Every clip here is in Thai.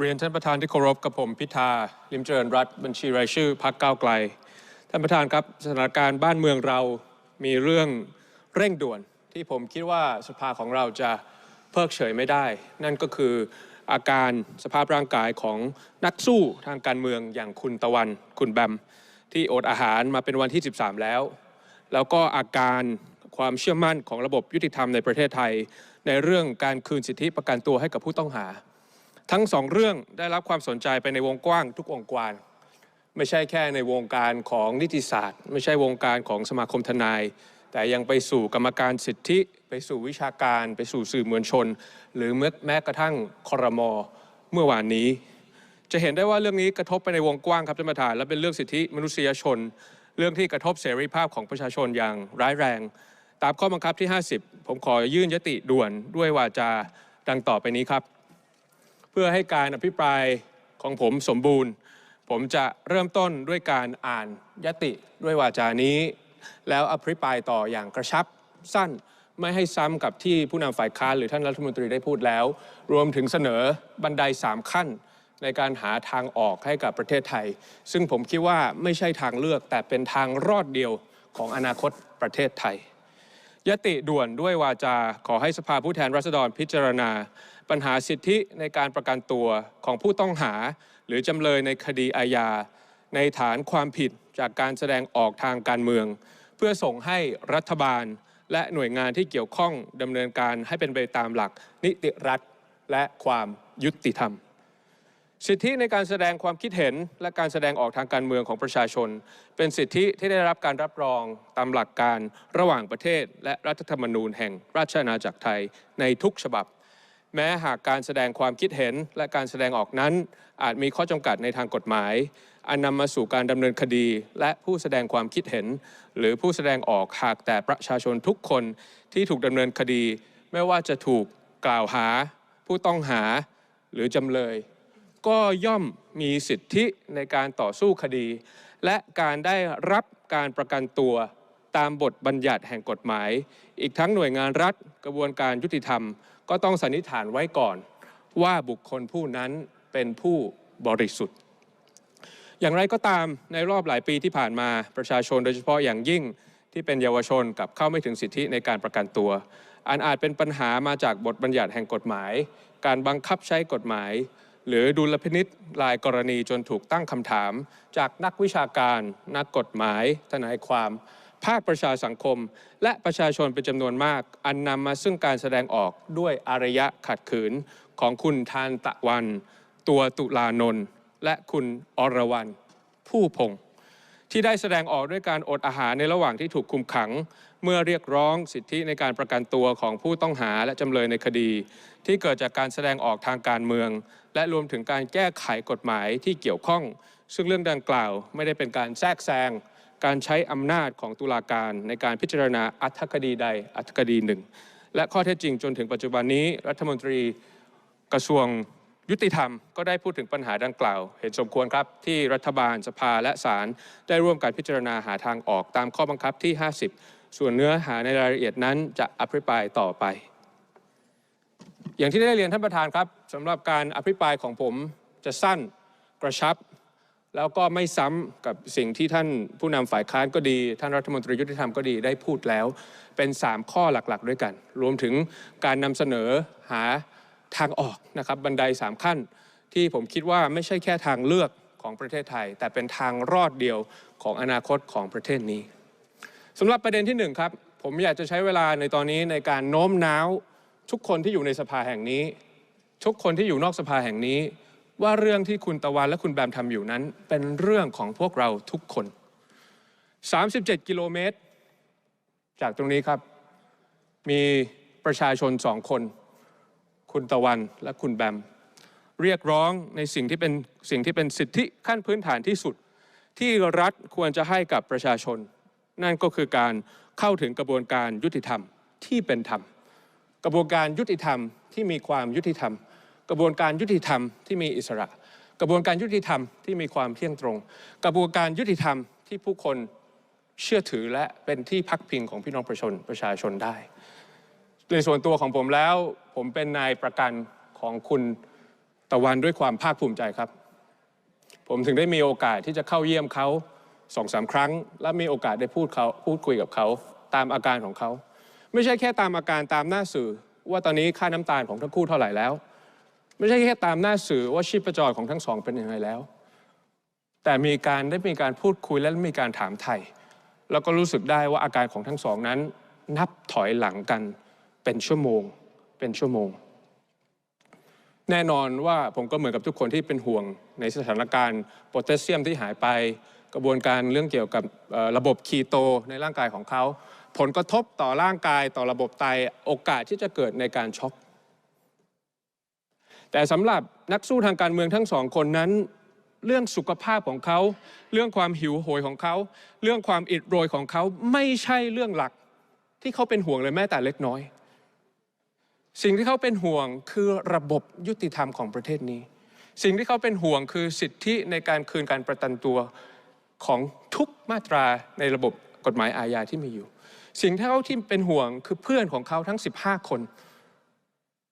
เรียนท่านประธานที่เคารพกับผมพิธาลิมเจริญรัตบัญชีรายชื่อพักก้าวไกล ท่านประธานครับสถานการณ์บ้านเมืองเรามีเรื่องเร่งด่วนที่ผมคิดว่าสภาของเราจะเพิกเฉยไม่ได้ นั่นก็คืออาการสภาพร่างกายของนักสู้ทางการเมืองอย่างคุณตะวัน คุณแบม ที่อดอาหารมาเป็นวันที่ 13 แล้ว แล้วก็อาการความเชื่อมั่นของระบบยุติธรรมในประเทศไทย ในเรื่องการคืนสิทธิประกันตัวให้กับผู้ต้องหา ทั้งสองเรื่องได้รับความสนใจไปในวงกว้างทุกองค์กรไม่ใช่แค่ในวงการของนิติศาสตร์ ไม่ใช่วงการของสมาคมทนาย แต่ยังไปสู่กรรมการสิทธิ ไปสู่วิชาการ ไปสู่สื่อมวลชน หรือแม้กระทั่งคอรมอเมื่อวานนี้ จะเห็นได้ว่าเรื่องนี้กระทบไปในวงกว้างครับท่านประธานและเป็นเรื่องสิทธิมนุษยชน เรื่องที่กระทบเสรีภาพของประชาชนอย่างร้ายแรง ตามข้อบังคับที่ 50 ผมขอยื่นยติด่วนด้วยวาจาดังต่อไปนี้ครับ พื่อให้การอภิปรายของผมสมบูรณ์ ผมจะเริ่มต้นด้วยการอ่านยติด้วยวาจานี้ แล้วอภิปรายต่ออย่างกระชับสั้นไม่ให้ซ้ำกับที่ผู้นำฝ่ายค้านหรือท่านรัฐมนตรีได้พูดแล้ว รวมถึงเสนอบันไดสามขั้น ในการหาทางออกให้กับประเทศไทย ซึ่งผมคิดว่าไม่ใช่ทางเลือก แต่เป็นทางรอดเดียวของอนาคตประเทศไทย ยติด่วนด้วยวาจาขอให้สภาผู้แทนราษฎรพิจารณา ปัญหาสิทธิในการประกันตัวของผู้ต้องหา หรือจำเลยในคดีอาญา ในฐานความผิดจากการแสดงออกทางการเมือง เพื่อส่งให้รัฐบาลและหน่วยงานที่เกี่ยวข้องดำเนินการให้เป็นไปตามหลัก นิติรัฐและความยุติธรรม สิทธิในการแสดงความคิดเห็นและการแสดงออกทางการเมืองของประชาชน เป็นสิทธิที่ได้รับการรับรองตามหลักการระหว่างประเทศ และรัฐธรรมนูญแห่งราชอาณาจักรไทยในทุกฉบับ แม้หากการแสดงความคิดเห็นและการแสดงออกนั้น อาจมีข้อจำกัดในทางกฎหมาย อันนำมาสู่การดำเนินคดี และผู้แสดงความคิดเห็น หรือผู้แสดงออกหากแต่ประชาชนทุกคนที่ถูกดำเนินคดี ไม่ว่าจะถูกกล่าวหา ผู้ต้องหา หรือจำเลย ก็ย่อมมีสิทธิในการต่อสู้คดี และการได้รับการประกันตัวตามบทบัญญัติแห่งกฎหมาย อีกทั้งหน่วยงานรัฐกระบวนการยุติธรรม ก็ต้องสันนิษฐานไว้ก่อน ว่าบุคคลผู้นั้นเป็นผู้บริสุทธิ์ อย่างไรก็ตามในรอบหลายปีที่ผ่านมาประชาชนโดยเฉพาะอย่างยิ่งที่เป็นเยาวชนกับเข้าไม่ถึงสิทธิในการประกันตัว อันอาจเป็นปัญหามาจากบทบัญญัติแห่งกฎหมาย การบังคับใช้กฎหมาย หรือดุลพินิษรายกรณีจนถูกตั้งคำถาม จากนักวิชาการ นักกฎหมาย ทนายความ ภาคประชาสังคม และประชาชนเป็นจำนวนมาก อันนำมาซึ่งการแสดงออกด้วยอารยะขัดขืนของคุณทานตะวัน ตัวตุลานนท์และคุณอรวรรณผู้พงษ์ที่ได้แสดงออกด้วยการอดอาหารในระหว่างที่ถูกคุมขัง เมื่อเรียกร้องสิทธิในการประกันตัวของผู้ต้องหาและจำเลยในคดี ที่เกิดจากการแสดงออกทางการเมือง และรวมถึงการแก้ไขกฎหมายที่เกี่ยวข้อง ซึ่งเรื่องดังกล่าวไม่ได้เป็นการแทรกแซง การใช้อำนาจของตุลาการในการพิจารณาอัธคดีใดอัธคดีหนึ่ง และข้อเท็จจริงจนถึงปัจจุบันนี้รัฐมนตรีกระทรวงยุติธรรมก็ได้พูดถึงปัญหาดังกล่าว เห็นสมควรครับที่รัฐบาลสภาและศาลได้ร่วมการพิจารณาหาทางออกตามข้อบังคับที่ 50 ส่วนเนื้อหาในรายละเอียดนั้นจะอภิปรายต่อไป อย่างที่ได้เรียนท่านประธานครับสำหรับการอภิปรายของผมจะสั้นกระชับ แล้วก็ไม่ซ้ำกับสิ่งที่ท่านผู้นำฝ่ายค้านก็ดี ท่านรัฐมนตรียุติธรรมก็ดีได้พูดแล้ว เป็น 3 ข้อหลักๆ ด้วยกัน รวมถึงการนำเสนอหาทางออกนะครับบันได 3 ขั้น ที่ผมคิดว่าไม่ใช่แค่ทางเลือกของประเทศไทย แต่เป็นทางรอดเดียวของอนาคตของประเทศนี้สำหรับประเด็นที่หนึ่งครับผมอยากจะใช้เวลาในตอนนี้ในการโน้มน้าวทุกคนที่อยู่ในสภาแห่งนี้ ทุกคนที่อยู่นอกสภาแห่งนี้ ว่าเรื่องที่คุณตะวันและคุณแบมทำอยู่นั้น เป็นเรื่องของพวกเราทุกคน 37 กิโลเมตร จากตรงนี้ครับ มีประชาชนสองคน คุณตะวันและคุณแบม เรียกร้องในสิ่งที่เป็นสิ่งที่เป็นสิทธิขั้นพื้นฐานที่สุด ที่รัฐควรจะให้กับประชาชน นั่นก็คือการเข้าถึงกระบวนการยุติธรรมที่เป็นธรรม กระบวนการยุติธรรมที่มีความยุติธรรม กระบวนการยุติธรรมที่มีอิสระ กระบวนการยุติธรรมที่มีความเที่ยงตรง กระบวนการยุติธรรมที่ผู้คนเชื่อถือและเป็นที่พักพิงของพี่น้องประชาชนประชาชนได้ ในส่วนตัวของผมแล้ว ผมเป็นนายประกันของคุณตะวันด้วยความภาคภูมิใจครับ ผมถึงได้มีโอกาสที่จะเข้าเยี่ยมเขาสองสามครั้ง และมีโอกาสได้พูดเขาพูดคุยกับเขาตามอาการของเขา ไม่ใช่แค่ตามอาการตามหน้าสื่อ ว่าตอนนี้ค่าน้ำตาลของทั้งคู่เท่าไหร่แล้ว ไม่ใช่แค่ตามหน้าสื่อว่าชีพจรของทั้งสองเป็นยังไงแล้ว แต่มีการได้มีการพูดคุยและมีการถามไถ่แล้วก็รู้สึกได้ว่าอาการของทั้งสองนั้น นับถอยหลังกันเป็นชั่วโมง เป็นชั่วโมง แน่นอนว่าผมก็เหมือนกับทุกคนที่เป็นห่วงในสถานการณ์โพแทสเซียมที่หายไปกระบวนการเรื่องเกี่ยวกับระบบคีโตในร่างกายของเขา ผลกระทบต่อร่างกายต่อระบบไตโอกาสที่จะเกิดในการช็อก แต่สำหรับนักสู้ทางการเมืองทั้งสองคนนั้น เรื่องสุขภาพของเขา เรื่องความหิวโหยของเขา เรื่องความอิดโรยของเขาไม่ใช่เรื่องหลักที่เขาเป็นห่วงเลยแม้แต่เล็กน้อย สิ่งที่เขาเป็นห่วงคือระบบยุติธรรมของประเทศนี้ สิ่งที่เขาเป็นห่วงคือสิทธิในการคืนการประกันตัวของทุกมาตราในระบบกฎหมายอาญาที่มีอยู่ สิ่งที่เขาที่เป็นห่วงคือเพื่อนของเขาทั้ง 15 คน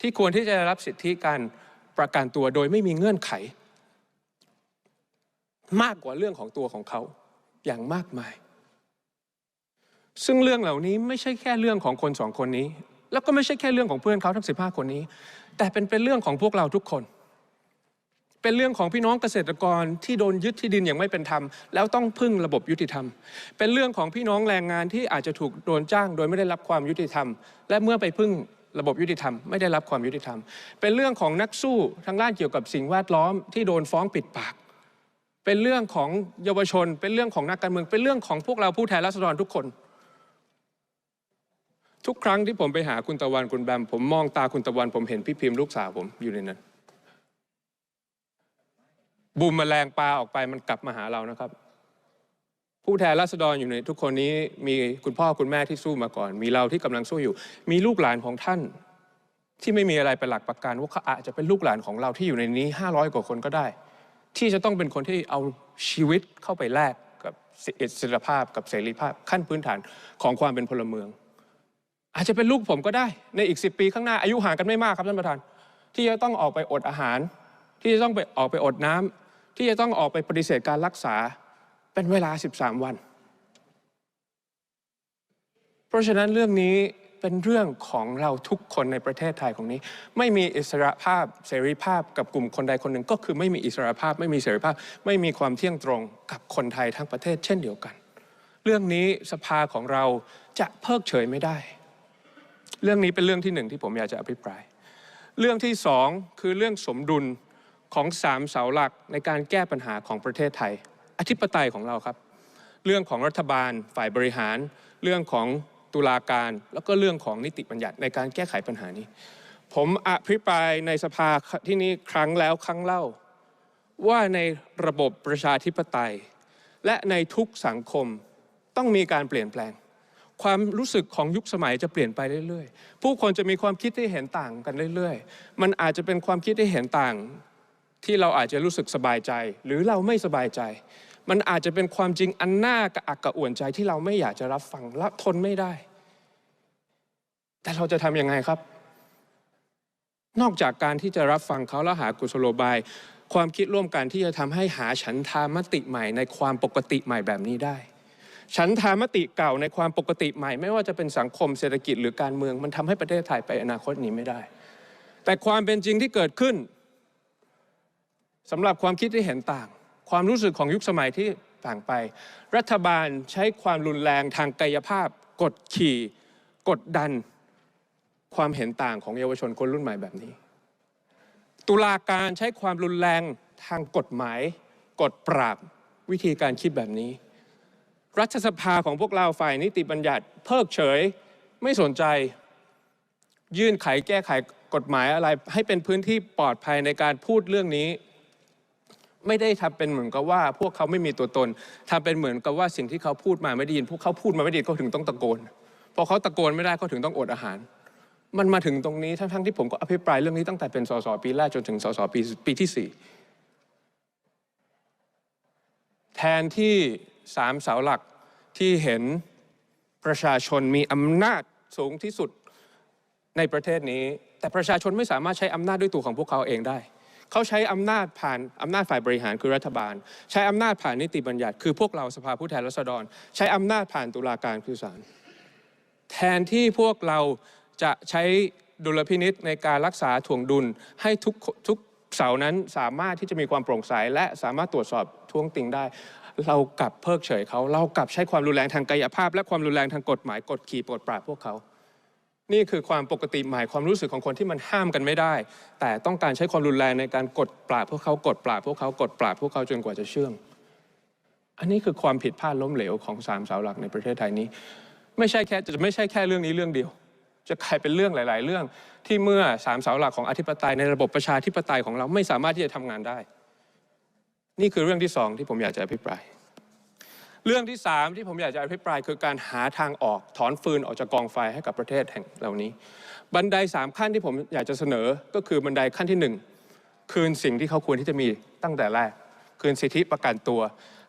ที่ควรที่จะได้รับสิทธิการประกันตัวโดยไม่มีเงื่อนไข มากกว่าเรื่องของตัวของเขาอย่างมากมาย ซึ่งเรื่องเหล่านี้ไม่ใช่แค่เรื่องของคนสองคนนี้ แล้วก็ไม่ใช่แค่เรื่องของเพื่อนเขาทั้ง 15 คนนี้ แต่เป็นเป็นเรื่องของพวกเราทุกคน เป็นเรื่องของพี่น้องเกษตรกรที่โดนยึดที่ดินอย่างไม่เป็นธรรม แล้วต้องพึ่งระบบยุติธรรม เป็นเรื่องของพี่น้องแรงงานที่อาจจะถูกโดนจ้าง โดยไม่ได้รับความยุติธรรม และเมื่อไปพึ่ง ระบบยุติธรรมไม่ได้รับความยุติธรรม เป็นเรื่องของนักสู้ทางด้านเกี่ยวกับสิ่งแวดล้อมที่โดนฟ้องปิดปาก เป็นเรื่องของเยาวชน เป็นเรื่องของนักการเมือง เป็นเรื่องของพวกเราผู้แทนราษฎรทุกคน ทุกครั้งที่ผมไปหาคุณตะวันคุณแบมผมมองตาคุณตะวันผมเห็นพี่พิมพ์ลูกสาวผมอยู่ในนั้นบูมแมลงปลาออกไปมันกลับมาหาเรานะครับ ผู้แทนราษฎรอยู่ในทุกคนนี้มีคุณพ่อคุณแม่ที่สู้มาก่อน มีเราที่กำลังสู้อยู่ มีลูกหลานของท่านที่ไม่มีอะไรเป็นหลักประกันว่าเขาอาจจะเป็นลูกหลานของเราที่อยู่ในนี้ 500 กว่าคนก็ได้ ที่จะต้องเป็นคนที่เอาชีวิตเข้าไปแลกกับอิสรภาพกับเสรีภาพขั้นพื้นฐานของความเป็นพลเมือง อาจจะเป็นลูกผมก็ได้ในอีก 10 ปีข้างหน้าอายุห่างกันไม่มากครับท่านประธาน ที่จะต้องออกไปอดอาหาร ที่จะต้องไปออกไปอดน้ำที่จะต้องออกไปปฏิเสธการรักษา เป็นเวลา 13 วัน เพราะฉะนั้นเรื่องนี้เป็นเรื่องของเราทุกคนในประเทศไทยของนี้ ไม่มีอิสรภาพเสรีภาพกับกลุ่มคนใดคนหนึ่ง ก็คือไม่มีอิสรภาพ ไม่มีเสรีภาพ ไม่มีความเที่ยงตรงกับคนไทยทั้งประเทศ เช่นเดียวกัน เรื่องนี้สภาของเราจะเพิกเฉยไม่ได้ เรื่องนี้เป็นเรื่องที่หนึ่งที่ผมอยากจะอภิปราย เรื่องที่สองคือเรื่องสมดุลของสามเสาหลักในการแก้ปัญหาของประเทศไทย อธิปไตยของเราครับ เรื่องของรัฐบาลฝ่ายบริหาร เรื่องของตุลาการ แล้วก็เรื่องของนิติบัญญัติในการแก้ไขปัญหานี้ ผมอภิปรายในสภาที่นี้ครั้งแล้วครั้งเล่า ว่าในระบบประชาธิปไตย และในทุกสังคมต้องมีการเปลี่ยนแปลง ความรู้สึกของยุคสมัยจะเปลี่ยนไปเรื่อยๆ ผู้คนจะมีความคิดที่เห็นต่างกันเรื่อยๆ มันอาจจะเป็นความคิดที่เห็นต่างที่เราอาจจะรู้สึกสบายใจ หรือเราไม่สบายใจ มันอาจจะเป็นความจริงอันน่ากระอักกระอ่วนใจที่เราไม่อยากจะรับฟังและทนไม่ได้ แต่เราจะทำยังไงครับ นอกจากการที่จะรับฟังเขาแล้วหากุศโลบาย ความคิดร่วมกันที่จะทำให้หาฉันทามติใหม่ในความปกติใหม่แบบนี้ได้ ฉันทามติเก่าในความปกติใหม่ ไม่ว่าจะเป็นสังคมเศรษฐกิจหรือการเมือง มันทำให้ประเทศไทยไปอนาคตนี้ไม่ได้ แต่ความเป็นจริงที่เกิดขึ้นสำหรับความคิดที่เห็นต่าง ความรู้สึกของยุคสมัยที่ต่างไป รัฐบาลใช้ความรุนแรงทางกายภาพ กดขี่ กดดัน ความเห็นต่างของเยาวชนคนรุ่นใหม่แบบนี้ ตุลาการใช้ความรุนแรงทางกฎหมาย กดปราบวิธีการคิดแบบนี้ รัฐสภาของพวกเราฝ่ายนิติบัญญัติ เพิกเฉยไม่สนใจ ยื่นไขแก้ไขกฎหมายอะไรให้เป็นพื้นที่ปลอดภัยในการพูดเรื่องนี้ ไม่ได้ทำเป็นเหมือนกับว่าพวกเขาไม่มีตัวตนทำเป็นเหมือนกับว่าสิ่งที่เขาพูดมาไม่ได้ยิน พวกเขาพูดมาไม่ดีเขาถึงต้องตะโกนพอเขาตะโกนไม่ได้เขาถึงต้องอดอาหาร มันมาถึงตรงนี้ทั้งๆที่ผมก็อภิปรายเรื่องนี้ตั้งแต่เป็นสสปีแรกจนถึงสสปีปีที่สี่แทนที่สามเสาหลักที่เห็นประชาชนมีอำนาจสูงที่สุดในประเทศนี้ แต่ประชาชนไม่สามารถใช้อำนาจด้วยตัวของพวกเขาเองได้ เขาใช้อำนาจผ่านอำนาจฝ่ายบริหารคือรัฐบาล ใช้อำนาจผ่านนิติบัญญัติ คือพวกเราสภาผู้แทนราษฎร ใช้อำนาจผ่านตุลาการคือศาลแทนที่พวกเราจะใช้ดุลพินิษในการรักษาถ่วงดุลให้ทุกทุกเสานั้นสามารถที่จะมีความโปร่งใสและสามารถตรวจสอบท้วงติงได้ เรากลับเพิกเฉยเขา เรากลับใช้ความรุนแรงทางกายภาพ และความรุนแรงทางกฎหมายกดขี่กดปราบพวกเขา นี่คือความปกติใหม่ความรู้สึกของคนที่มันห้ามกันไม่ได้ แต่ต้องการใช้ความรุนแรงในการกดปราบพวกเขากดปราบพวกเขากดปราบพวกเขาจนกว่าจะเชื่อง อันนี้คือความผิดพลาดล้มเหลวของสามเสาหลักในประเทศไทยนี้ ไม่ใช่แค่จะไม่ใช่แค่เรื่องนี้เรื่องเดียว จะกลายเป็นเรื่องหลาย ๆ เรื่องที่เมื่อสามเสาหลักของอธิปไตยในระบบประชาธิปไตยของเราไม่สามารถที่จะทำงานได้ นี่คือเรื่องที่สองที่ผมอยากจะอภิปราย เรื่องที่สามที่ผมอยากจะอภิปรายคือการหาทางออกถอนฟืนออกจากกองไฟให้กับประเทศแห่งเหล่านี้ บันไดสามขั้นที่ผมอยากจะเสนอก็คือบันไดขั้นที่หนึ่งคืนสิ่งที่เขาควรที่จะมีตั้งแต่แรก คืนสิทธิประกันตัว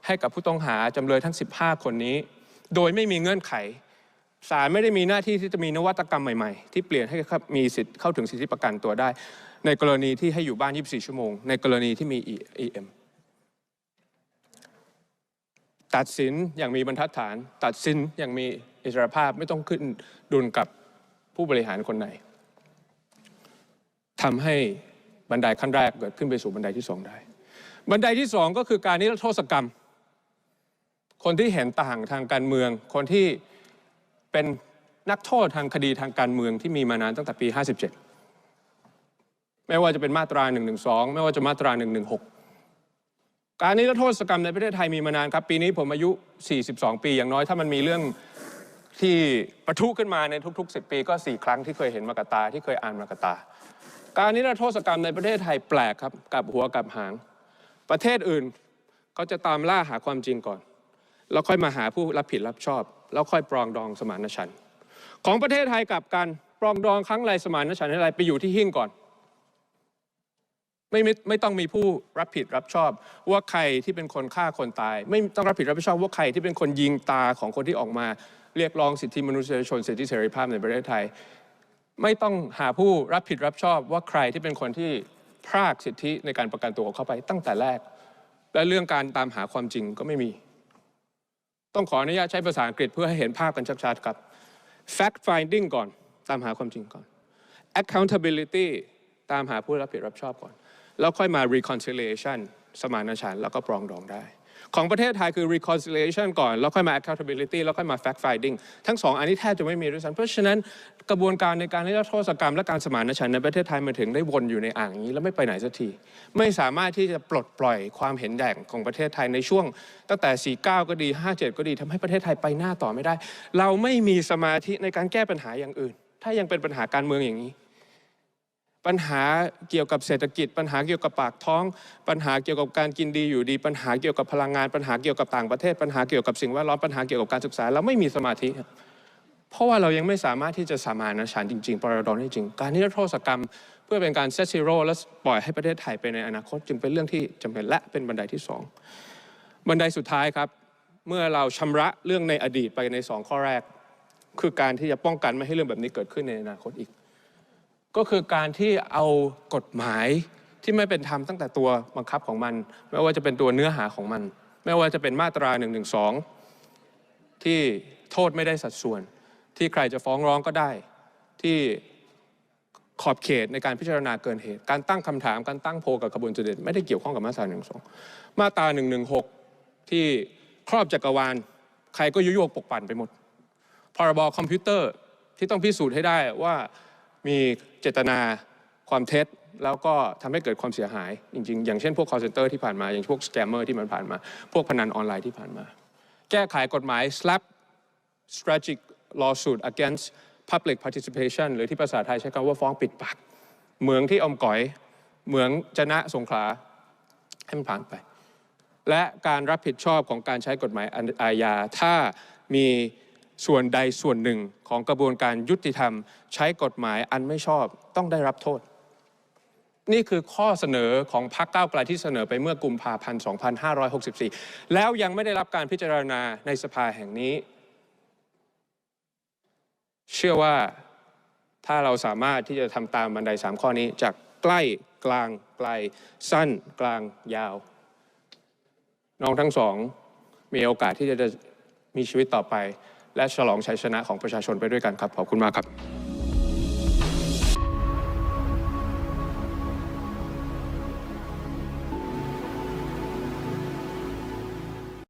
ให้กับผู้ต้องหาจำเลยทั้ง 15 คนนี้ โดยไม่มีเงื่อนไขศาลไม่ได้มีหน้าที่ที่จะมีนวัตกรรมใหม่ๆ ที่เปลี่ยนให้มีสิทธิ์เข้าถึงสิทธิประกันตัวได้ ในกรณีที่ให้อยู่บ้าน 24 ชั่วโมง ในกรณีที่มี EM ตัดสินอย่างมีบรรทัดฐาน ตัดสินอย่างมีอิสรภาพไม่ต้องขึ้นดุลกับผู้บริหารคนไหนทำให้บันไดขั้นแรกเกิดขึ้นไปสู่บันไดที่สองได้ บันไดที่สองก็คือการนิรโทษกรรม คนที่เห็นต่างทางการเมือง คนที่เป็นนักโทษทางคดีทางการเมืองที่มีมานานตั้งแต่ปี 57 ไม่ว่าจะเป็นมาตรา 112 ไม่ว่าจะมาตรา 116 การนิรโทษกรรมในประเทศไทยมีมานานครับ ปีนี้ผมอายุ 42 ปีอย่างน้อยถ้ามันมีเรื่องที่ประทุขึ้นมาในทุก ๆ 10 ปีก็ 4 ครั้งที่เคยเห็นมากตาที่เคยอ่านมากตา การนิรโทษกรรมในประเทศไทยแปลกครับกับหัวกับหาง ประเทศอื่นเขาจะตามล่าหาความจริงก่อน แล้วค่อยมาหาผู้รับผิดรับชอบ แล้วค่อยปรองดองสมานฉันท์ของประเทศไทยกับการปรองดองครั้งไรสมานฉันท์อะไรไปอยู่ที่หิ้งก่อน ไม่ไม่ไม่ต้องมีผู้รับผิดรับชอบ ว่าใครที่เป็นคนฆ่าคนตาย ไม่ต้องรับผิดรับชอบว่าใครที่เป็นคนยิงตาของคนที่ออกมา เรียกร้องสิทธิมนุษยชนสิทธิเสรีภาพในประเทศไทย ไม่ต้องหาผู้รับผิดรับชอบว่าใครที่เป็นคนที่พรากสิทธิในการประกันตัวเขาไปตั้งแต่แรก และเรื่องการตามหาความจริงก็ไม่มี ต้องขออนุญาตใช้ภาษาอังกฤษเพื่อให้เห็นภาพกันชัดๆครับ fact finding ก่อนตามหาความจริงก่อน accountability ตามหาผู้รับผิดรับชอบก่อน แล้วค่อยมา reconciliation สมานฉันท์แล้วก็ปรองดองได้ ของประเทศไทยคือ reconciliation ก่อน แล้วค่อยมา accountability แล้วค่อยมา fact finding ทั้งสองอันนี้แทบจะไม่มีด้วยซ้ำเพราะฉะนั้นกระบวนการในการนิรโทษกรรม และการสมานฉันท์ในประเทศไทยมันถึงได้วนอยู่ในอ่างนี้ แล้วไม่ไปไหนสักที ไม่สามารถที่จะปลดปล่อยความเห็นแดงของประเทศไทยในช่วง ตั้งแต่ 49 ก็ดี 57 ก็ดีทำให้ประเทศไทยไปหน้าต่อไม่ได้ เราไม่มีสมาธิในการแก้ปัญหาอย่างอื่น ถ้ายังเป็นปัญหาการเมืองอย่างนี้ ปัญหาเกี่ยวกับเศรษฐกิจ ปัญหาเกี่ยวกับปากท้อง ปัญหาเกี่ยวกับการกินดีอยู่ดี ปัญหาเกี่ยวกับพลังงาน ปัญหาเกี่ยวกับต่างประเทศ ปัญหาเกี่ยวกับสิ่งแวดล้อมปัญหาเกี่ยวกับการศึกษาเราไม่มีสมาธิ เพราะว่าเรายังไม่สามารถที่จะสามานฉันจริงๆปรดอนได้จริง การนิรโทษกรรม เพื่อเป็นการเซตซีโร่และปล่อยให้ประเทศไทยไปในอนาคต จึงเป็นเรื่องที่จำเป็นและเป็นบันไดที่สองบันไดสุดท้ายครับ เมื่อเราชำระเรื่องในอดีตไปในสองข้อแรก คือการที่จะป้องกันไม่ให้เรื่องแบบนี้เกิดขึ้นในอนาคตอีก ก็คือการที่เอากฎหมายที่ไม่เป็นธรรมตั้งแต่ตัวบังคับของมัน ไม่ว่าจะเป็นตัวเนื้อหาของมัน ไม่ว่าจะเป็นมาตรา1นึที่โทษไม่ได้สัดส่วน ที่ใครจะฟ้องร้องก็ได้ ที่ขอบเขตในการพิจารณาเกินเหตุ การตั้งคำถามการตั้งโพลกับกระบวนการเด็ดไม่ได้เกี่ยวข้องกับมาตรา1นึมาตรา1นึที่ครอบจักรวาล ใครก็ยุยงปกปั่นไปหมดพรบคอมพิวเตอร์ที่ต้องพิสูจน์ให้ได้ว่า มีเจตนาความเท็จแล้วก็ทำให้เกิดความเสียหายจริงๆ อย่างเช่นพวก call center ที่ผ่านมา อย่างพวก scammer ที่มันผ่านมา พวกพนันออนไลน์ที่ผ่านมา แก้ไขกฎหมาย slap strategic lawsuit against public participation หรือที่ภาษาไทยใช้คำว่าฟ้องปิดปากเหมืองที่อมก๋อยเหมืองจนะสงขลาให้มันผ่านไป และการรับผิดชอบของการใช้กฎหมายอาญาถ้ามี ส่วนใดส่วนหนึ่งของกระบวนการยุติธรรม ใช้กฎหมายอันไม่ชอบต้องได้รับโทษ นี่คือข้อเสนอของพรรคก้าวไกลที่เสนอไปเมื่อกุมภาพันธ์ 2564 แล้วยังไม่ได้รับการพิจารณาในสภาแห่งนี้ เชื่อว่าถ้าเราสามารถที่จะทำตามบันได 3 ข้อนี้จากใกล้กลางไกล สั้นกลางยาว น้องทั้งสองมีโอกาสที่จะมีชีวิตต่อไป และฉลองชัยชนะของประชาชนไปด้วยกันครับขอบคุณมากครับ